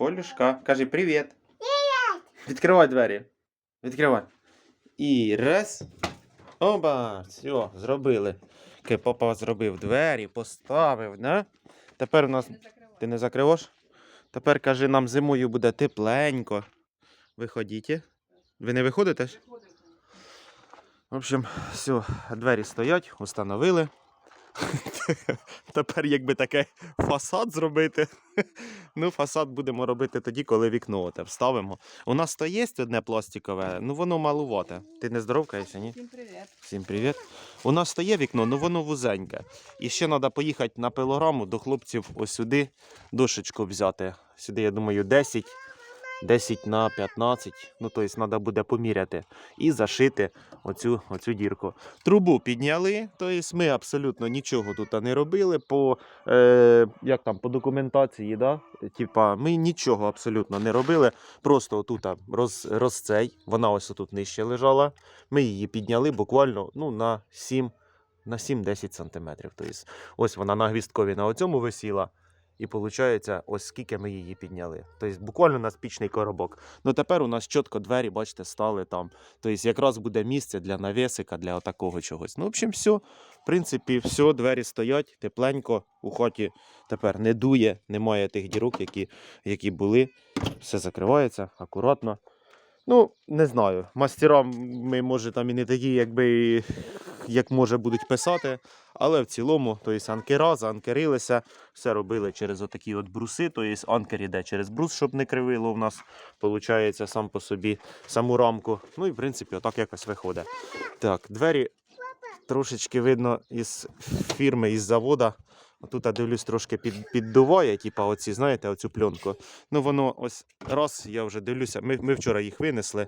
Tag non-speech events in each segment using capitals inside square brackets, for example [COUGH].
Полюшка, кажи привіт. Привіт. Відкривай двері. Відкривай. І раз. Оба, все, зробили. Ки папа зробив двері, поставив, да? Тепер у нас. Ти не закриваш? Тепер кажи, нам зимою буде тепленько. Виходіть. Ви не виходите? В общем, все, двері стоять, установили. [LAUGHS] Тепер якби таке фасад зробити. [LAUGHS] Ну, фасад будемо робити тоді, коли вікно оте вставимо. У нас то є одне пластикове, ну воно малувате. Ти не здоровкаєшся, ні? Всім привіт. Всім привіт. У нас то є вікно, ну воно вузеньке. І ще треба поїхати на пилораму до хлопців ось сюди дошечку взяти. Сюди, я думаю, 10, 10 на 15. Ну, тобто треба буде поміряти і зашити оцю, оцю дірку. Трубу підняли, тобто ми абсолютно нічого тут не робили. По, е, як там, по документації, да? Типа, ми нічого абсолютно не робили. Просто отут роз, розцей, вона ось тут нижче лежала. Ми її підняли буквально ну, на 7 на 7-10 сантиметрів. Тобто, ось вона на гвісткові на оцьому висіла. І виходить, ось скільки ми її підняли. Тобто буквально на спічний коробок. Ну тепер у нас чітко двері, бачите, стали там. Тобто якраз буде місце для навісика, для отакого чогось. Ну, в общем, все. В принципі, все, двері стоять, тепленько у хаті тепер не дує, немає тих дірок, які, які були. Все закривається акуратно. Ну, не знаю. Мастерам ми, може, там і не такі, якби, як може будуть писати. Але в цілому, тобто анкера, заанкерилися, все робили через отакі от бруси. Тобто анкер іде через брус, щоб не кривило в нас, виходить, сам по собі саму рамку. Ну і в принципі, отак якось виходить. Так, двері трошечки видно із фірми, із завода. Тут я дивлюсь, трошки під, піддуває, типа оці, знаєте, оцю пленку. Ну воно ось раз, я вже дивлюся. Ми, ми вчора їх винесли.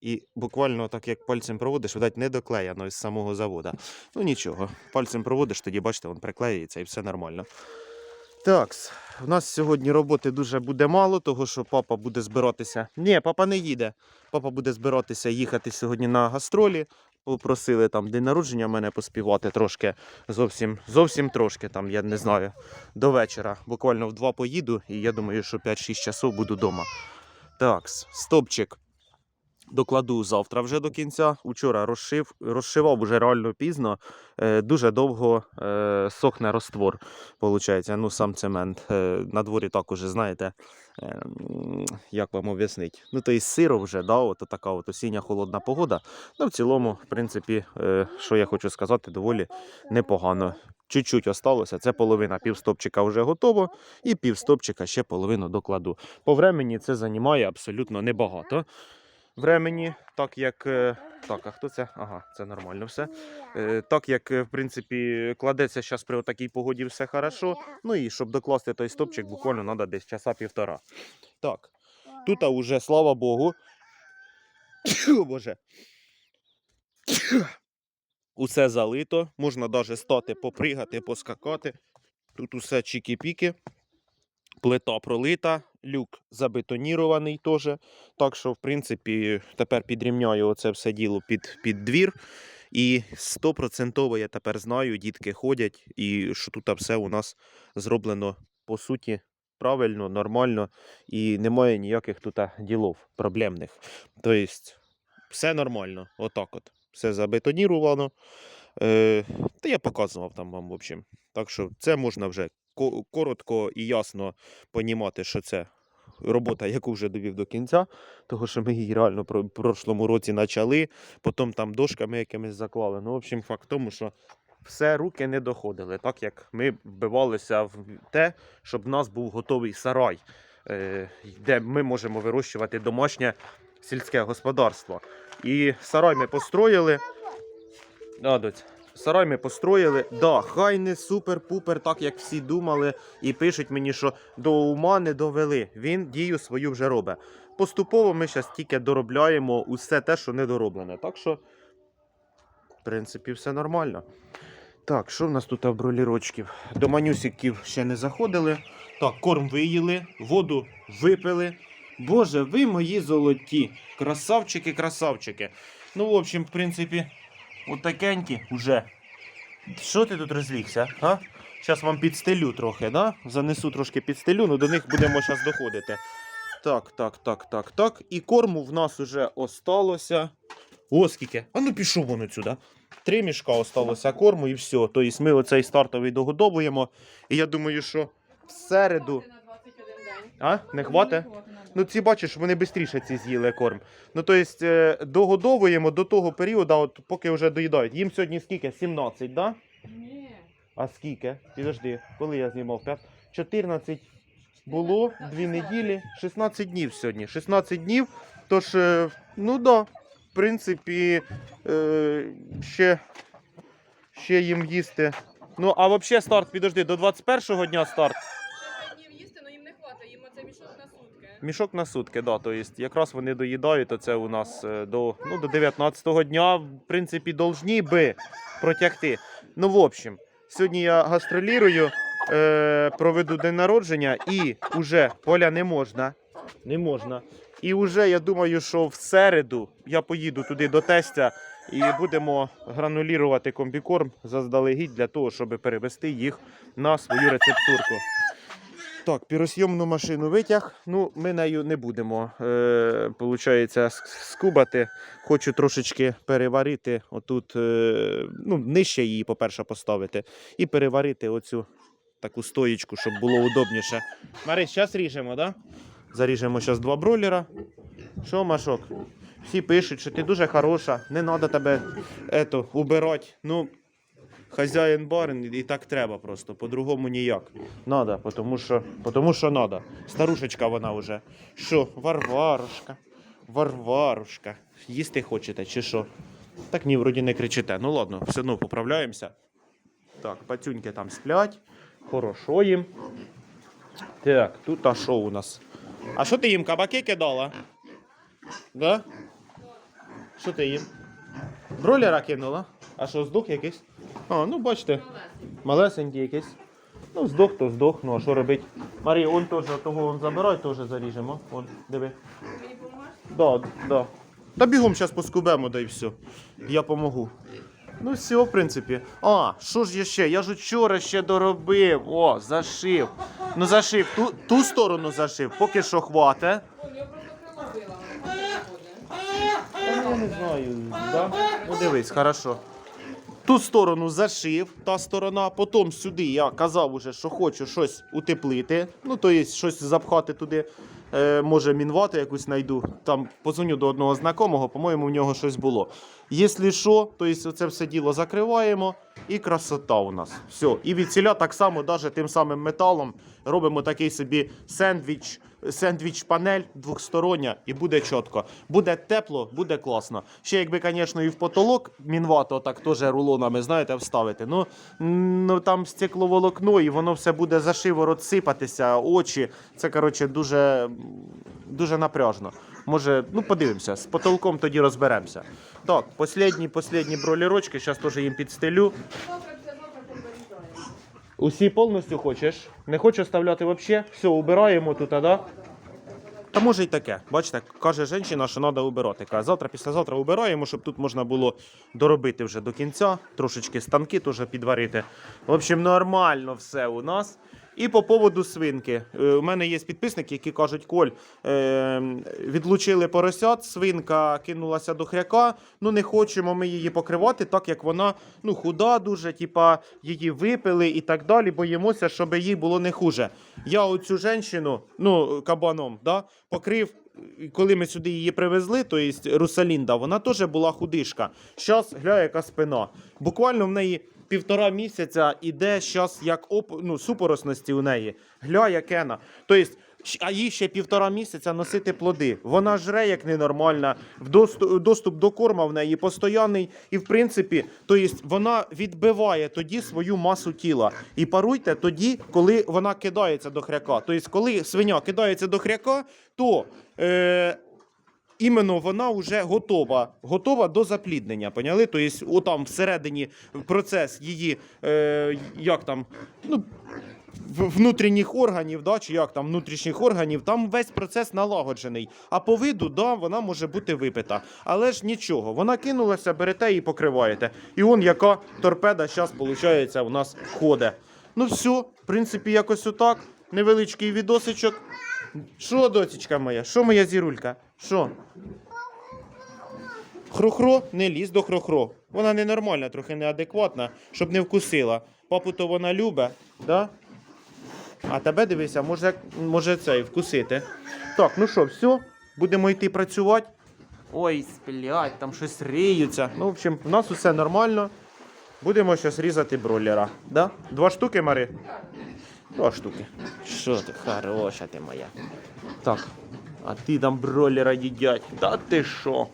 І буквально так як пальцем проводиш, видать, не доклеєно із самого завода. Ну нічого, пальцем проводиш, тоді бачите, він приклеюється і все нормально. Так, у нас сьогодні роботи дуже буде мало, того що папа буде збиратися. Ні, папа не їде. Папа буде збиратися їхати сьогодні на гастролі. Попросили там день народження мене поспівати трошки. Зовсім, зовсім трошки, там, я не знаю, до вечора. Буквально в два поїду, і я думаю, що 5-6 часов буду вдома. Так, стопчик докладу завтра вже до кінця. Учора розшив, розшивав вже реально пізно. Е, дуже довго е, сохне роствор, получається, ну сам цемент. Е, на дворі так уже, знаєте, як вам об'яснити. Ну, то і сиро вже, да, от така от осіння холодна погода. Ну, в цілому, в принципі, що я хочу сказати, доволі непогано. Чуть-чуть осталося, це половина півстопчика вже готово, і півстопчика ще половину докладу. По времені це займає абсолютно небагато времені, так як. е, Так, а хто це? Ага, це нормально все. Е, Так як, е, в принципі, кладеться зараз при такій погоді все хорошо. Ну і щоб докласти той стопчик, буквально треба десь часа півтора. Так, тут уже, слава Богу. О, [COUGHS] Боже. [COUGHS] Усе залито, можна навіть стати, попригати, поскакати. Тут усе чікі-піки. Плита пролита, люк забетонірований теж. Так що, в принципі, тепер підрівняю оце все діло під, під двір. І стопроцентово я тепер знаю, дітки ходять, і що тут все у нас зроблено по суті правильно, нормально, і немає ніяких тут ділов проблемних. Тобто, все нормально, отак от. Все забетонірувано. Е, та я показував там вам, в общем. Так що це можна вже коротко і ясно понімати, що це робота, яку вже довів до кінця, тому що ми її реально в прошлому році почали, потім там дошками якимись заклали. Ну, в общем, факт в тому, що все руки не доходили, так як ми вбивалися в те, щоб в нас був готовий сарай, е, де ми можемо вирощувати домашнє сільське господарство. І сарай ми построїли. Да, доць. Сарай ми построїли. Да, хай не супер-пупер, так як всі думали, і пишуть мені, що до ума не довели. Він дію свою вже робить. Поступово ми зараз тільки доробляємо усе те, що не дороблене. Так що, в принципі, все нормально. Так, що в нас тут бролірочків? До манюсиків ще не заходили. Так, корм виїли, воду випили. Боже, ви мої золоті. Красавчики, красавчики. Ну, в общем, в принципі, отакенькі уже. Що ти тут розлігся? А? Зараз вам підстелю трохи, да? Занесу трошки підстелю, ну до них будемо зараз доходити. Так, так, так, так, так. І корму в нас уже осталося. О, скільки. А ну пішов воно сюди. Три мішка осталося корму і все. Тобто ми оцей стартовий догодовуємо. І я думаю, що в середу. А? Не хватить? Ну, ці бачиш, вони швидше ці з'їли корм. Ну, тобто, догодовуємо до того періоду, от, поки вже доїдають. Їм сьогодні скільки? 17, да? Ні. А скільки? Підожди, коли я знімав? П'ят- 14 було, 2 неділі, 16 днів сьогодні. 16 днів. Тож, е, ну да, в принципі, е, ще, ще їм їсти. Ну, а взагалі старт, підожди, до 21-го дня старт. Днів їсти, але їм не хватить, їм оце мішок на. Мішок на сутки, да. Тобто, якраз вони доїдають, то це у нас е, до, ну, до 19-го дня, в принципі, должні би протягти. Ну, в общем, сьогодні я гастролірую, е, проведу день народження і уже поля не можна. Не можна. І вже я думаю, що в середу я поїду туди до тестя і будемо гранулірувати комбікорм заздалегідь для того, щоб перевести їх на свою рецептурку. Так, піросйомну машину витяг. Ну, ми нею не будемо, е, получається, скубати. Хочу трошечки переварити отут, е, ну, нижче її, по-перше, поставити. І переварити оцю таку стоїчку, щоб було удобніше. Марись, зараз ріжемо? Да? Заріжемо зараз два бройлера. Що, Машок? Всі пишуть, що ти дуже хороша, не треба тебе ето, убирати. Ну, хазяїн барин і так треба просто, по-другому ніяк. Надо, потому що, потому що надо. Старушечка вона вже. Що, Варварушка, Варварушка. Їсти хочете чи що? Так ні, вроді не кричите. Ну ладно, все одно поправляємося. Так, пацюньки там сплять. Хорошо їм. Так, тут а що у нас? А що ти їм кабаки кидала? Да? Що ти їм? Бройлера кинула? А що, здох якийсь? А, ну бачите. Малесенький якийсь. Ну, здох, то здох, ну а що робить? Марія, он теж того он забирай, теж заріжемо. Вон, диви. Мені? Да, да. Та бігом зараз поскубемо, да і все. Я помогу. Ну, все, в принципі. А, що ж я ще? Я ж вчора ще доробив. О, зашив. Ну зашив, ту, ту сторону зашив, поки що хвате. Я не знаю, да? Ну дивись, хорошо. Ту сторону зашив, та сторона, потім сюди я казав уже, що хочу щось утеплити. Ну, то є щось запхати туди. Е, може, мінвати якусь знайду. Там позвоню до одного знайомого, по-моєму, в нього щось було. Якщо що, то це все діло закриваємо і красота у нас. Все. І від ціля так само, навіть тим самим металом, робимо такий собі сендвіч, сендвіч панель двохстороння і буде чітко. Буде тепло, буде класно. Ще якби, звісно, і в потолок мінвато так теж рулонами, знаєте, вставити. Ну, ну там стекловолокно, і воно все буде за шиворот сипатися, очі. Це, коротше, дуже, дуже напряжно. Може, ну подивимося, з потолком тоді розберемося. Так, останні, останні бролірочки, зараз теж їм підстелю. Усі повністю хочеш? Не хочеш оставляти взагалі? Все, убираємо тут, а да? Та може й таке. Бачите, каже жінка, що треба убирати. Каже, завтра, післязавтра убираємо, щоб тут можна було доробити вже до кінця, трошечки станки теж підварити. В общем, нормально все у нас. І по поводу свинки. Е, У мене є підписники, які кажуть, Коль, е, відлучили поросят, свинка кинулася до хряка. Ну не хочемо ми її покривати, так як вона ну, худа дуже, типа її випили і так далі. Боїмося, щоб їй було не хуже. Я оцю жінку, ну, кабаном, да, покрив. Коли ми сюди її привезли, то є Русалінда, вона теж була худишка. Щас, гля, яка спина. Буквально в неї півтора місяця іде щас як оп... ну, супоросності у неї. Гля, якена. Тобто, а їй ще півтора місяця носити плоди. Вона жре як ненормальна, доступ, до корма в неї постоянний. І в принципі, то є, вона відбиває тоді свою масу тіла. І паруйте тоді, коли вона кидається до хряка. Тобто, коли свиня кидається до хряка, то. Е, іменно вона вже готова, готова до запліднення. Поняли? Тобто, отам всередині процес її, е, як там, ну, внутрішніх органів, да, чи як там внутрішніх органів, там весь процес налагоджений. А по виду, да, вона може бути випита. Але ж нічого, вона кинулася, берете і покриваєте. І он яка торпеда зараз, виходить, у нас ходить. Ну все, в принципі, якось отак. Невеличкий відосичок. Що, доцічка моя? Що моя зірулька? Що? Хрохро, не лізь до хрохро. Вона ненормальна, трохи неадекватна, щоб не вкусила. Папу то вона любить, да? А тебе дивися, може, може цей вкусити. Так, ну що, все, будемо йти працювати. Ой, сплять, там щось риються. Ну, в общем, у нас усе нормально. Будемо зараз різати бройлера. Да? Два штуки, Мари? Два штуки. Що ти, хороша ти моя. Так, а ти там бройлера їдять. Да ти що?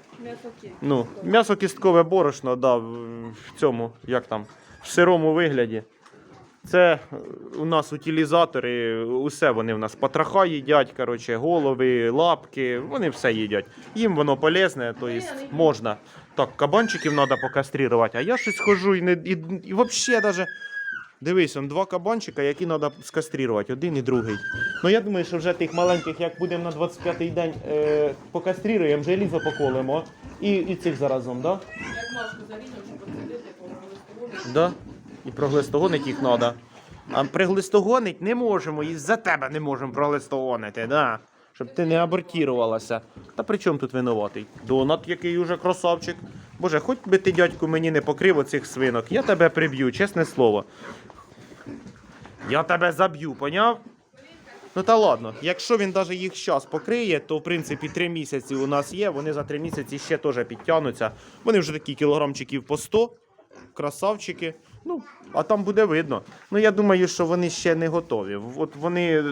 Ну, м'ясо кісткове борошно, да, в в цьому, як там, в сирому вигляді. Це у нас утилізатори, усе вони в нас потроха їдять, коротше, голови, лапки, вони все їдять. Їм воно полезне, то есть можна. Так, кабанчиків треба покаструвати, а я щось хожу і не і, і взагалі даже. Дивись, он два кабанчика, які треба скаструвати, один і другий. Ну я думаю, що вже тих маленьких, як будемо на 25-й день е, покастріруємо, желізо поколемо. І, і цих заразом, так? Да? Як Машку заріжемо, щоб посадити по листовому. Да. І проглистогонить їх треба. А приглистогонить не можемо, і за тебе не можемо проглистогонити, да. Щоб ти не абортірувалася. Та при чому тут винуватий? Донат, який уже красавчик. Боже, хоч би ти, дядьку, мені не покрив оцих свинок. Я тебе приб'ю, чесне слово. Я тебе заб'ю, поняв? Ну та ладно, якщо він навіть їх зараз покриє, то в принципі три місяці у нас є. Вони за три місяці ще теж підтягнуться. Вони вже такі кілограмчиків по 100 красавчики. Ну, а там буде видно. Ну, я думаю, що вони ще не готові. От вони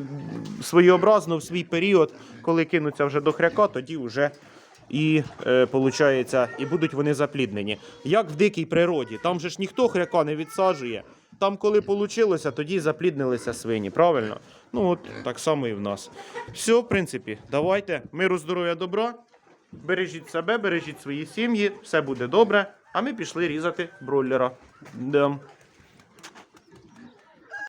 своєобразно в свій період, коли кинуться вже до хряка, тоді вже і, е, і будуть вони запліднені. Як в дикій природі. Там же ж ніхто хряка не відсаджує. Там, коли вийшло, тоді запліднилися свині, правильно? Ну, от так само і в нас. Все, в принципі, давайте. Миру, здоров'я, добра. Бережіть себе, бережіть свої сім'ї, все буде добре. А ми пішли різати бройлера. Да.